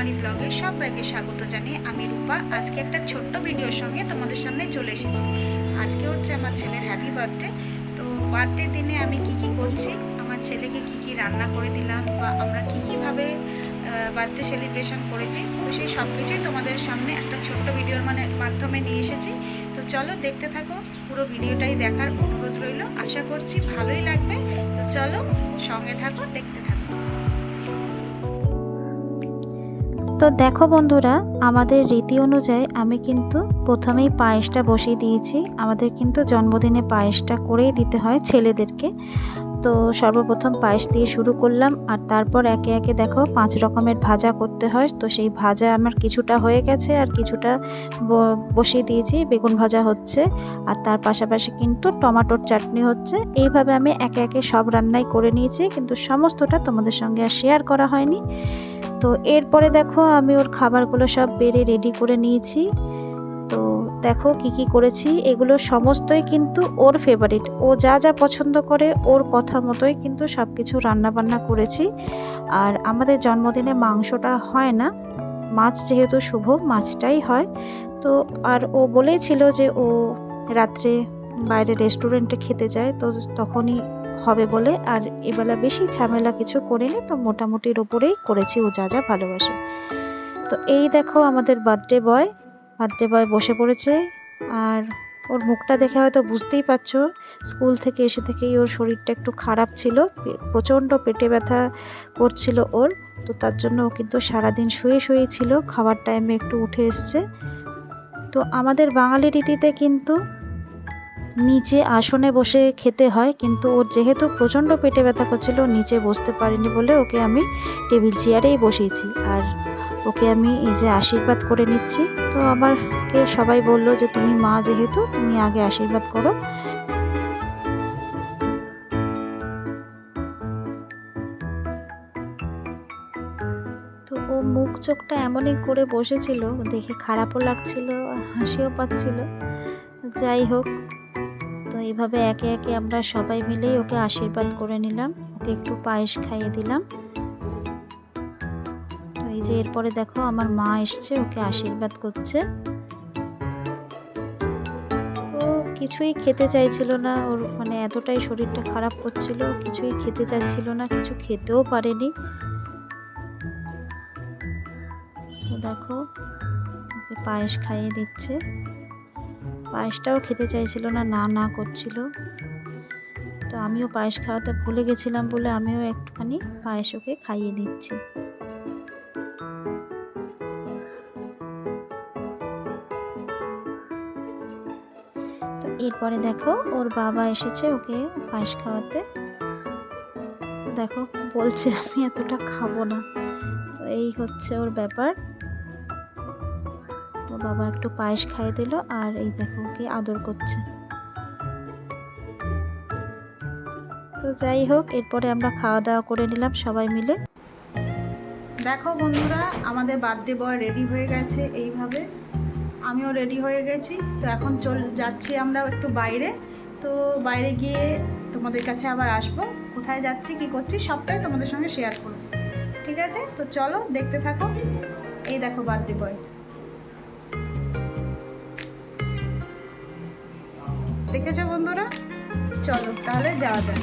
কুমারী ব্লগে সবাইকে স্বাগত জানিয়ে আমি রূপা। আজকে একটা ছোট্ট ভিডিওর সঙ্গে তোমাদের সামনে চলে এসেছি। আজকে হচ্ছে আমার ছেলের হ্যাপি বার্থডে তো বার্থডে দিনে আমি কি কি করছি, আমার ছেলেকে কি কি রান্না করে দিলাম বা আমরা কি কীভাবে বার্থডে সেলিব্রেশন করেছি, তো সেই সব কিছুই তোমাদের সামনে একটা ছোট্ট ভিডিওর মানে মাধ্যমে নিয়ে এসেছি। তো চলো দেখতে থাকো, পুরো ভিডিওটাই দেখার অনুরোধ রইল। আশা করছি ভালোই লাগবে। তো চলো সঙ্গে থাকো, দেখতে থাকো। তো দেখো বন্ধুরা, আমাদের রীতি অনুযায়ী আমি কিন্তু প্রথমেই পায়েসটা বসিয়ে দিয়েছি। আমাদের কিন্তু জন্মদিনে পায়েসটা করেই দিতে হয় ছেলেদেরকে। তো সর্বপ্রথম পায়েস দিয়ে শুরু করলাম আর তারপর একে একে দেখো পাঁচ রকমের ভাজা করতে হয়। তো সেই ভাজা আমার কিছুটা হয়ে গেছে আর কিছুটা বসিয়ে দিয়েছি, বেগুন ভাজা হচ্ছে। আর তার পাশাপাশি কিন্তু টমাটোর চাটনি হচ্ছে। এইভাবে আমি একে একে সব রান্নাই করে নিয়েছি কিন্তু সমস্তটা তোমাদের সঙ্গে আর শেয়ার করা হয়নি। তো এরপরে দেখো আমি ওর খাবারগুলো সব বেড়ে রেডি করে নিয়েছি। দেখো কি কি করেছি, এগুলো সমস্তই কিন্তু ওর ফেভারিট ও যা যা পছন্দ করে, ওর কথা মতোই কিন্তু সব কিছু রান্নাবান্না করেছি। আর আমাদের জন্মদিনে মাংসটা হয় না, মাছ যেহেতু শুভ, মাছটাই হয়। তো আর ও বলেছিল যে ও রাত্রে বাইরে রেস্টুরেন্টে খেতে যায়, তো তখনই হবে বলে। আর এবেলা বেশি ঝামেলা কিছু করিনি, তো মোটামুটির ওপরেই করেছি, ও যা যা ভালোবাসে। তো এই দেখো আমাদের বার্থডে বয় বার্থডে বয় বসে পড়েছে আর ওর মুখটা দেখে হয়তো বুঝতেই পারছ, স্কুল থেকে এসে থেকেই ওর শরীরটা একটু খারাপ ছিল প্রচণ্ড পেটে ব্যথা করছিল ওর, তো তার জন্য ও কিন্তু সারাদিন শুয়ে শুয়ে ছিল খাবার টাইমে একটু উঠে এসছে। তো আমাদের বাঙালি রীতিতে কিন্তু নিচে আসনে বসে খেতে হয়, কিন্তু ওর যেহেতু প্রচণ্ড পেটে ব্যথা করছিল, নিচে বসতে পারিনি বলে ওকে আমি টেবিল চেয়ারেই বসিয়েছি। আর ওকে আমি এই যে আশীর্বাদ করে নিচ্ছি। তো আমাকে সবাই বলল যে তুমি মা যেহেতু, তুমি আগে আশীর্বাদ করো। তো ও মুখ চোখটা এমনই করে বসেছিল, দেখে খারাপও লাগছিল, হাসিও পাচ্ছিল। যাই হোক, তো এইভাবে একে একে আমরা সবাই মিলেই ওকে আশীর্বাদ করে নিলাম। ওকে একটু পায়েস খাইয়ে দিলাম। যে এরপরে দেখো আমার মা এসছে, ওকে আশীর্বাদ করছে। ও কিছুই খেতে চাইছিল না, ওর মানে এতটাই শরীরটা খারাপ করছিল, কিছুই খেতে চাইছিল না, কিছু খেতেও পারেনি। তো দেখো, ওকে পায়েস খাইয়ে দিচ্ছে। পায়েসটাও খেতে চাইছিল না না না করছিল। তো আমিও পায়েস খাওয়াতে ভুলে গেছিলাম বলে আমিও একটুখানি পায়েস ওকে খাইয়ে দিচ্ছি। এরপরে দেখো, ওর বাবা এসেছে ওকে পায়েস খাওয়াতে। দেখো, বলছে, আমি এতটা খাব না। তো এই হচ্ছে ওর ব্যাপার। তো বাবা একটু পায়েস খাইয়ে দিল আর এই দেখো, ওকে আদর করছে। তো যাই হোক, এরপরে আমরা খাওয়া দাওয়া করে নিলাম সবাই মিলে। দেখো বন্ধুরা, আমাদের বার্থডে বয় রেডি হয়ে গেছে এইভাবে। আমিও রেডি হয়ে গেছি। তো এখন চল, যাচ্ছি আমরা একটু বাইরে। তো বাইরে গিয়ে তোমাদের কাছে আবার আসব। কোথায় যাচ্ছি, কি করছি, সবটাই তোমাদের সঙ্গে শেয়ার করব। ঠিক আছে? তো চলো, দেখতে থাকো। এই দেখো বার্থডে বয় দেখেছ বন্ধুরা? চলো, তাহলে যাওয়া যায়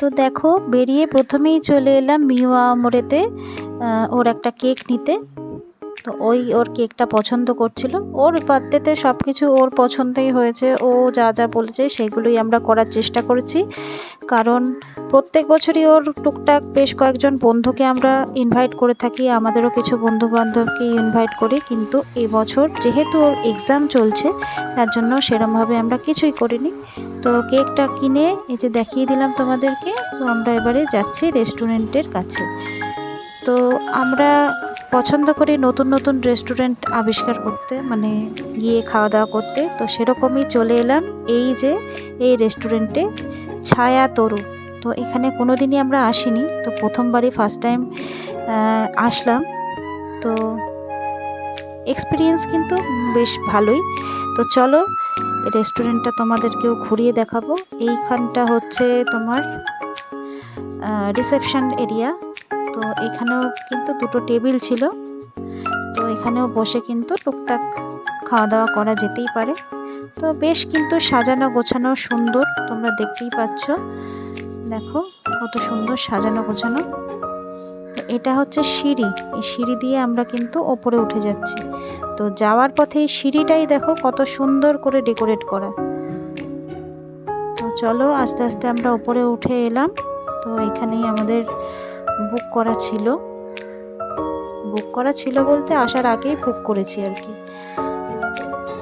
তো দেখো, বেরিয়ে প্রথমেই চলে এলাম মিওয়া মোড়েতে ওর একটা কেক নিতে। ওই ওর কেকটা পছন্দ করছিল? ওর বার্থডেতে সব কিছু ওর পছন্দই হয়েছে। ও যা যা বলেছে সেগুলোই আমরা করার চেষ্টা করেছি। কারণ প্রত্যেক বছরই ওর টুকটাক বেশ কয়েকজন বন্ধুকে আমরা ইনভাইট করে থাকি। আমাদেরও কিছু বন্ধু বান্ধবকে ইনভাইট করি। কিন্তু এবছর যেহেতু ওর এক্সাম চলছে, তার জন্য সেরমভাবে আমরা কিছুই করিনি। তো কেকটা কিনে এই যে দেখিয়ে দিলাম তোমাদেরকে, তো আমরা এবারে যাচ্ছি রেস্টুরেন্টের কাছে। তো আমরা পছন্দ করি নতুন নতুন রেস্টুরেন্ট আবিষ্কার করতে মানে গিয়ে খাওয়া দাওয়া করতে, তো সেরকমই চলে এলাম। এই যে, এই রেস্টুরেন্টে ছায়া তরু। তো এখানে কোনো দিনই আমরা আসিনি, তো প্রথমবারই ফার্স্ট টাইম আসলাম। তো এক্সপিরিয়েন্স কিন্তু বেশ ভালোই। তো চলো রেস্টুরেন্টটা তোমাদেরকেও ঘুরিয়ে দেখাবো। এইখানটা হচ্ছে তোমার রিসেপশন এরিয়া তো এখানেও কিন্তু দুটো টেবিল ছিল। তো এখানেও বসে কিন্তু টুকটাক খাওয়া দাওয়া করা যেতেই পারে। তো বেশ কিন্তু সাজানো গোছানো সুন্দর, তোমরা দেখতেই পাচ্ছ। দেখো, কত সুন্দর সাজানো গোছানো। এটা হচ্ছে সিঁড়ি। এই সিঁড়ি দিয়ে আমরা কিন্তু ওপরে উঠে যাচ্ছি। তো যাওয়ার পথে এই সিঁড়িটাই দেখো কত সুন্দর করে ডেকোরেট করা। তো চলো, আস্তে আস্তে আমরা ওপরে উঠে এলাম। তো এখানেই আমাদের বুক করা ছিল। বুক করা ছিল বলতে আসার আগেই বুক করেছি আর কি।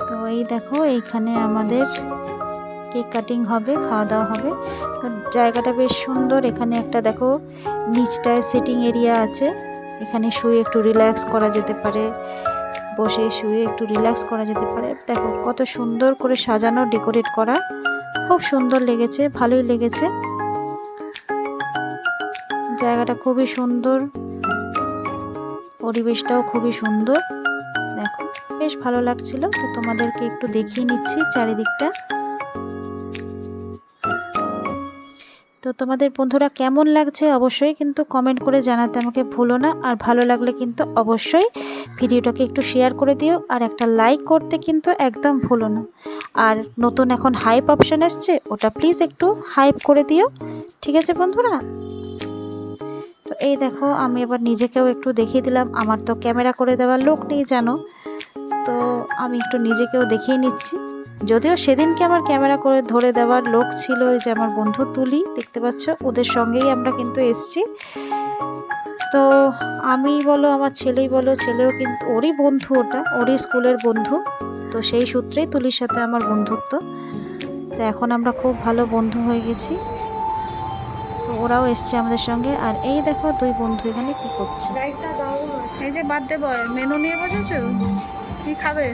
তো এই দেখো, এইখানে আমাদের কেক কাটিং হবে, খাওয়া দাওয়া হবে। জায়গাটা বেশ সুন্দর, এখানে একটা দেখো, নিচটায় সিটিং এরিয়া আছে। এখানে শুয়ে একটু রিল্যাক্স করা যেতে পারে। বসে শুয়ে একটু রিল্যাক্স করা যেতে পারে। দেখো, কত সুন্দর করে সাজানো ডেকোরেট করা। খুব সুন্দর লেগেছে, ভালোই লেগেছে। জায়গাটা খুবই সুন্দর। পরিবেশটাও খুবই সুন্দর। দেখো, বেশ ভালো লাগছিল। তো তোমাদেরকে একটু দেখিয়ে নিচ্ছি চারিদিকটা। তো তোমাদের বন্ধুরা কেমন লাগছে? অবশ্যই কিন্তু কমেন্ট করে জানাতে আমাকে ভুলো না। আর ভালো লাগলে কিন্তু অবশ্যই ভিডিওটাকে একটু শেয়ার করে দিও। আর একটা লাইক করতে কিন্তু একদম ভুলো না। আর নতুন এখন হাইপ অপশান আসছে ওটা প্লিজ একটু হাইপ করে দিও। ঠিক আছে বন্ধুরা? এই দেখো, আমি এবার নিজেকেও একটু দেখিয়ে দিলাম। আমার তো ক্যামেরা করে দেওয়ার লোক নেই, জানো? তো আমি একটু নিজেকেও দেখিয়ে নিচ্ছি। যদিও সেদিনকে আমার ক্যামেরা করে ধরে দেওয়ার লোক ছিল ওই যে আমার বন্ধু তুলি, দেখতে পাচ্ছ? ওদের সঙ্গেই আমরা কিন্তু এসছি। তো আমি বলো, আমার ছেলেই বলো, ছেলেও কিন্তু ওরই বন্ধু ওটা, ওরই স্কুলের বন্ধু। তো সেই সূত্রেই তুলির সাথে আমার বন্ধুত্ব। তো এখন আমরা খুব ভালো বন্ধু হয়ে গেছি। ওরাও এসছে আমাদের সঙ্গে। আর এই দেখো দুই বন্ধু এখানে কি করছে। এই যে বার্থডে বয় মেনু নিয়ে বসেছো? কি খাবে?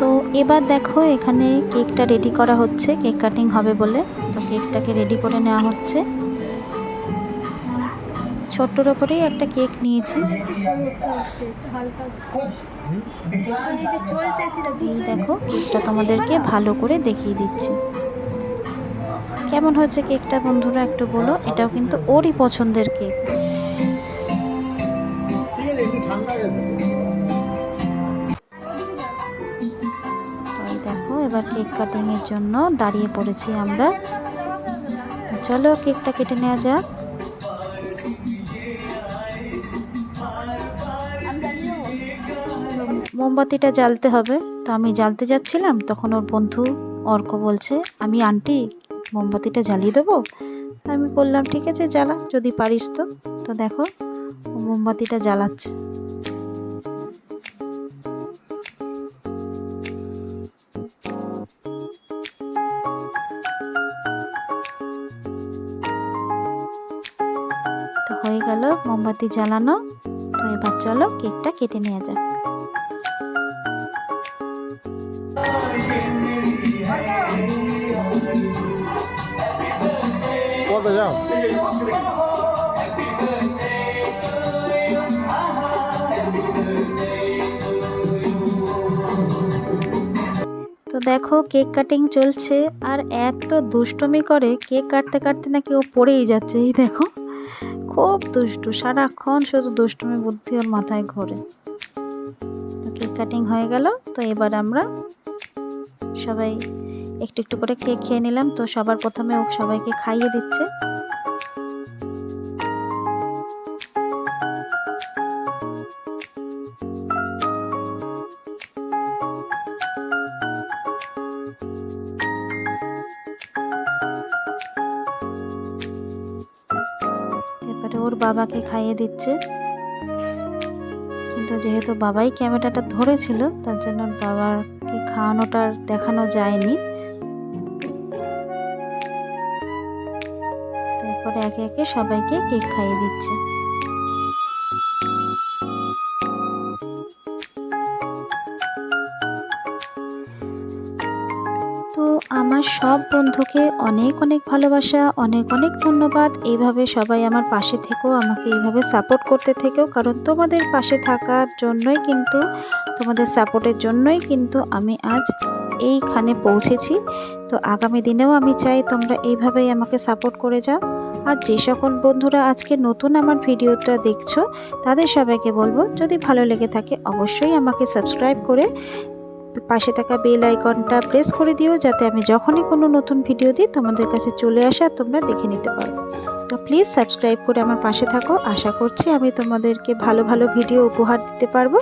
তো এবার দেখো এখানে কেকটা রেডি করা হচ্ছে। কেক কাটিং হবে বলে। তো কেকটাকে রেডি করে নেওয়া হচ্ছে। ছোট্টর ওপরেই একটা কেক নিয়েছি। এই দেখো কেকটা তোমাদেরকে ভালো করে দেখিয়ে দিচ্ছি। কেমন হয়েছে কেকটা বন্ধুরা একটু বলো এটাও কিন্তু ওরই পছন্দের কেক। দেখো এবার কেক কাটিং এর জন্য দাঁড়িয়ে পড়েছি আমরা। চলো কেকটা কেটে নেওয়া যাক। মোমবাতিটা জ্বালতে হবে। তো আমি জ্বালতে যাচ্ছিলাম, তখন ওর বন্ধু অর্ক বলছে, আমি আন্টি, মোমবাতিটা জ্বালিয়ে দেবো? আমি বললাম, ঠিক আছে, জ্বালা, যদি পারিস তো। তো দেখো মোমবাতিটা জ্বালাচ্ছে। তো হয়ে গেল, মোমবাতি জ্বালানো। তো এবার চলো কেকটা কেটে নেওয়া যাক। তো দেখো, কেক কাটিং চলছে, আর এত দুষ্টমি করে কেক কাটতে কাটতে নাকি ও পড়েই যাচ্ছে, এই দেখো। খুব দুষ্টু, সারাক্ষণ শুধু দুষ্টুমি, বুদ্ধি ওর মাথায় ঘোরে। তো কেক কাটিং হয়ে গেল, তো এবার আমরা সবাই একটু একটু করে কেক খেয়ে নিলাম। তো সবার প্রথমে ও সবাইকে খাইয়ে দিচ্ছে। ওর বাবাকে খাইয়ে দিচ্ছে। কিন্তু যেহেতু বাবাই ক্যামেরাটা ধরেছিল, তার জন্য ওর বাবাকে খাওয়ানোটা আর দেখানো যায়নি। তারপরে একে একে সবাইকে কেক খাইয়ে দিচ্ছে। সব বন্ধুকে অনেক অনেক ভালোবাসা, অনেক অনেক ধন্যবাদ। এইভাবে সবাই আমার পাশে থেকেও, আমাকে এইভাবে সাপোর্ট করতে থেকেও, কারণ তোমাদের পাশে থাকার জন্যই কিন্তু, তোমাদের সাপোর্টের জন্যই কিন্তু আমি আজ এইখানে পৌঁছেছি। তো আগামী দিনেও আমি চাই তোমরা এইভাবেই আমাকে সাপোর্ট করে যাও। আর যে সকল বন্ধুরা আজকে নতুন আমার ভিডিওটা দেখছ, তাদের সবাইকে বলব, যদি ভালো লেগে থাকে অবশ্যই আমাকে সাবস্ক্রাইব করে পাশে থাকা বেল আইকনটা প্রেস করে দিও যাতে আমি যখনই কোনো নতুন ভিডিও দিই তোমাদের কাছে চলে আসে আর তোমরা দেখে নিতে পারো। তো প্লিজ সাবস্ক্রাইব করে আমার পাশে থাকো। আশা করছি আমি তোমাদেরকে ভালো ভালো ভিডিও উপহার দিতে পারব।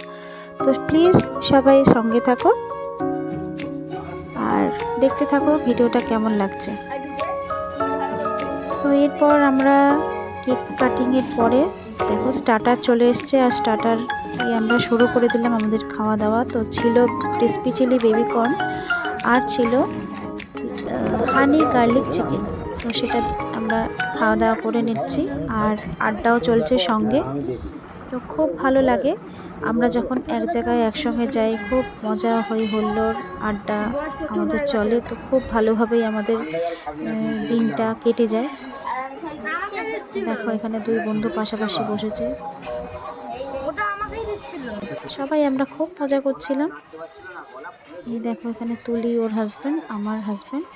তো প্লিজ সবাই সঙ্গে থাকো। আর দেখতে থাকো ভিডিওটা কেমন লাগছে। তো এরপর আমরা কেক কাটিংয়ের পরে দেখো স্টার্টার চলে এসছে আর স্টার্টার আমরা শুরু করে দিলাম আমাদের খাওয়া দাওয়া। তো ছিল ক্রিসপি চিলি বেবি কর্ন আর ছিল হানি গার্লিক চিকেন তো সেটা আমরা খাওয়া দাওয়া করে নিচ্ছি আর আড্ডাও চলছে সঙ্গে। তো খুব ভালো লাগে। আমরা যখন এক জায়গায় একসঙ্গে যাই, খুব মজা হই হুল্লোড়, আড্ডা আমাদের চলে। তো খুব ভালোভাবেই আমাদের দিনটা কেটে যায়। দেখো, এখানে দুই বন্ধু পাশাপাশি বসেছে। সবাই আমরা খুব মজা করছিলাম। এই দেখো, এখানে তুলি ওর হাজব্যান্ড আমার হাজবেন্ড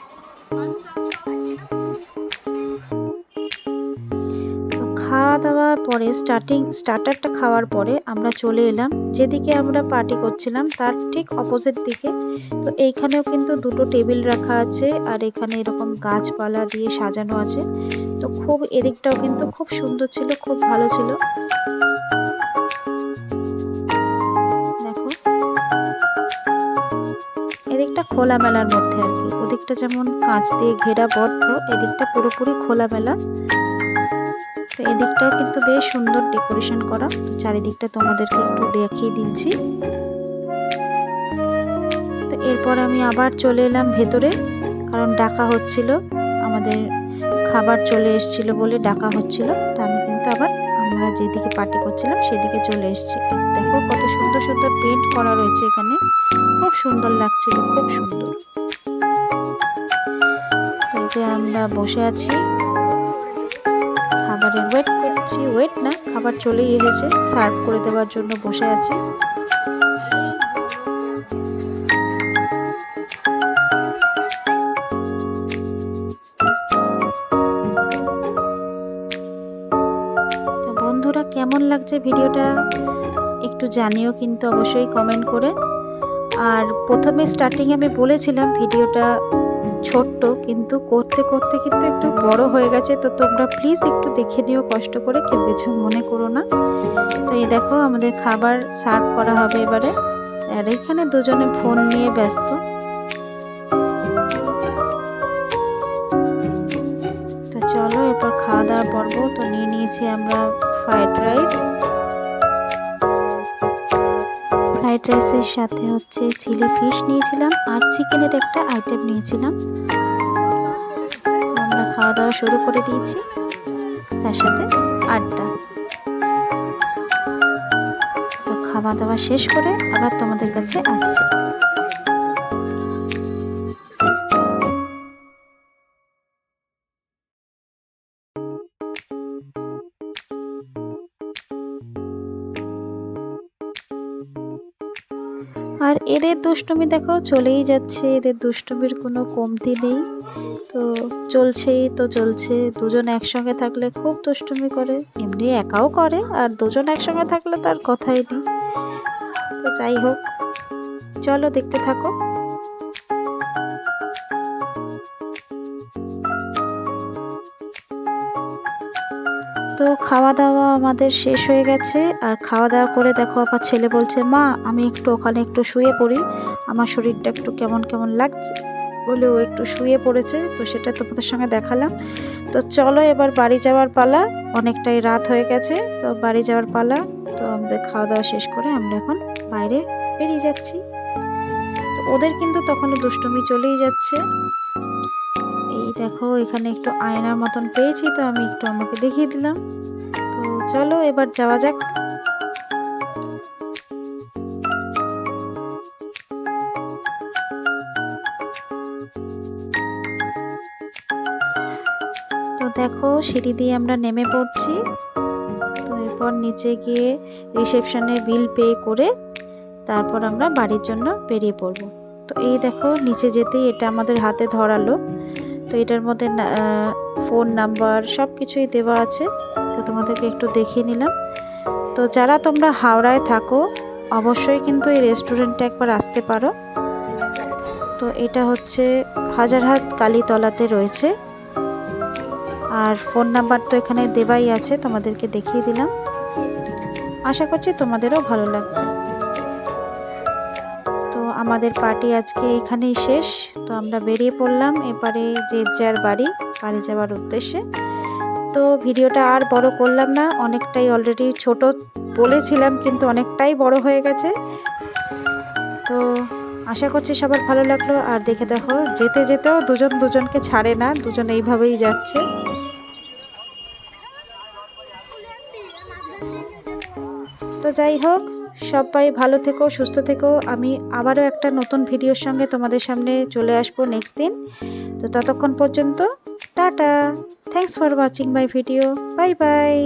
খাওয়া দাওয়া পরে স্টার্টিং স্টার্টারটা খাওয়ার পরে আমরা চলে এলাম। যেদিকে আমরা পার্টি করছিলাম, তার ঠিক অপোজিট দিকে। তো এইখানেও কিন্তু দুটো টেবিল রাখা আছে আর এখানে এরকম গাছপালা দিয়ে সাজানো আছে। তো খুব এদিকটাও কিন্তু খুব সুন্দর ছিল, খুব ভালো ছিল। এদিকটা খোলামেলার মধ্যে আর কি। ওদিকটা যেমন কাঁচ দিয়ে ঘেরা বদ্ধ, এদিকটা পুরোপুরি খোলামেলা। তো এদিকটাও কিন্তু বেশ সুন্দর ডেকোরেশন করা। চারিদিকটা তোমাদেরকে একটু দেখিয়ে দিচ্ছি। তো এরপর আমি আবার চলে এলাম ভেতরে, কারণ ডাকা হচ্ছিল। আমাদের খাবার চলে এসেছিল বলে ডাকা হচ্ছিল। তো আমি কিন্তু আবার আমরা যেদিকে পার্টি করছিলাম সেদিকে চলে এসেছি। দেখো কত সুন্দর সুন্দর পেন্ট করা রয়েছে এখানে। খুব সুন্দর লাগছিল, খুব সুন্দর। যে আমরা বসে আছি। খাবারের ওয়েট করছি ওয়েট না, খাবার চলেই এসেছে সার্ভ করে দেওয়ার জন্য বসে আছি। বন্ধুরা, কেমন লাগছে ভিডিওটা? একটু জানিও কিন্তু অবশ্যই কমেন্ট করে। আর প্রথমে স্টার্টিংয়ে আমি বলেছিলাম, ভিডিওটা ছোট্ট, কিন্তু করতে করতে কিন্তু একটু বড় হয়ে গেছে। তো তোমরা প্লিজ একটু দেখে নিও, কষ্ট করে। কেউ কিছু মনে করো না। তো এই দেখো, আমাদের খাবার সার্ভ করা হবে এবারে। আর এখানে দুজনে ফোন নিয়ে ব্যস্ত। তো চলো, এরপর খাওয়া দাওয়া পর্ব। তো নিয়ে নিয়েছি আমরা ফ্রাইড রাইস রাইসের সাথে হচ্ছে চিলি ফিশ নিয়েছিলাম আর চিকেনের একটা আইটেম নিয়েছিলাম। আমরা খাওয়া দাওয়া শুরু করে দিয়েছি। তার সাথে আড্ডা। তো খাওয়া দাওয়া শেষ করে আবার তোমাদের কাছে আসছি। আর এদের দুষ্টুমি দেখো চলেই যাচ্ছে, এদের দুষ্টুমির কোনো কমতি নেই। তো চলছেই তো চলছে, দুজন একসঙ্গে থাকলে খুব দুষ্টুমি করে, এমনি একাও করে, আর দুজন একসঙ্গে থাকলে তার কথাই নেই। তো যাই হোক, চলো দেখতে থাকো। তো খাওয়া দাওয়া আমাদের শেষ হয়ে গেছে। আর খাওয়া দাওয়া করে দেখো আবার ছেলে বলছে, মা, আমি একটু ওখানে একটু শুয়ে পড়ি। আমার শরীরটা একটু কেমন কেমন লাগছে? বলে ও একটু শুয়ে পড়েছে। তো সেটা তোমাদের সঙ্গে দেখালাম। তো চলো এবার বাড়ি যাওয়ার পালা। অনেকটাই রাত হয়ে গেছে। তো বাড়ি যাওয়ার পালা। তো আমাদের খাওয়া দাওয়া শেষ করে আমরা এখন বাইরে বেরিয়ে যাচ্ছি। তো ওদের কিন্তু তখনও দুষ্টুমি চলেই যাচ্ছে। এই দেখো, এখানে একটু আয়নার মতন পেয়েছি, তো আমি একটু আমাকে দেখিয়ে দিলাম। তো চলো, এবার যাওয়া যাক। তো দেখো, সিঁড়ি দিয়ে আমরা নেমে পড়ছি। তো এরপর নিচে গিয়ে রিসেপশনে বিল পে করে তারপর আমরা বাড়ির জন্য বেরিয়ে পড়ব। তো এই দেখো, নিচে যেতেই এটা আমাদের হাতে ধরালো। তো এটার মধ্যে ফোন নাম্বার সব কিছুই দেওয়া আছে। তো তোমাদেরকে একটু দেখিয়ে নিলাম। তো যারা তোমরা হাওড়ায় থাকো, অবশ্যই কিন্তু এই রেস্টুরেন্টে একবার আসতে পারো। তো এটা হচ্ছে হাজারহাট কালীতলাতে রয়েছে। আর ফোন নাম্বার তো এখানে দেওয়াই আছে, তোমাদেরকে দেখিয়ে দিলাম। আশা করছি তোমাদেরও ভালো লাগবে। আমাদের পার্টি আজকে এখানেই শেষ। তো আমরা বেরিয়ে পড়লাম এপারে যে যার বাড়ি বাড়ি যাওয়ার উদ্দেশ্যে। তো ভিডিওটা আর বড় করলাম না, অনেকটাই অলরেডি ছোট বলেছিলাম, কিন্তু অনেকটাই বড় হয়ে গেছে। তো আশা করছি সবার ভালো লাগল, আর দেখে দেখো, যেতে যেতেও দুজন দুজনকে ছাড়ে না, দুজন এইভাবেই যাচ্ছে। তো যাই হোক সবাই ভালো থেকো, সুস্থ থেকো। আমি আবারও একটা নতুন ভিডিওর সঙ্গে তোমাদের সামনে চলে আসব নেক্সট দিন। তো ততক্ষণ পর্যন্ত tata. Thanks for watching my video bye bye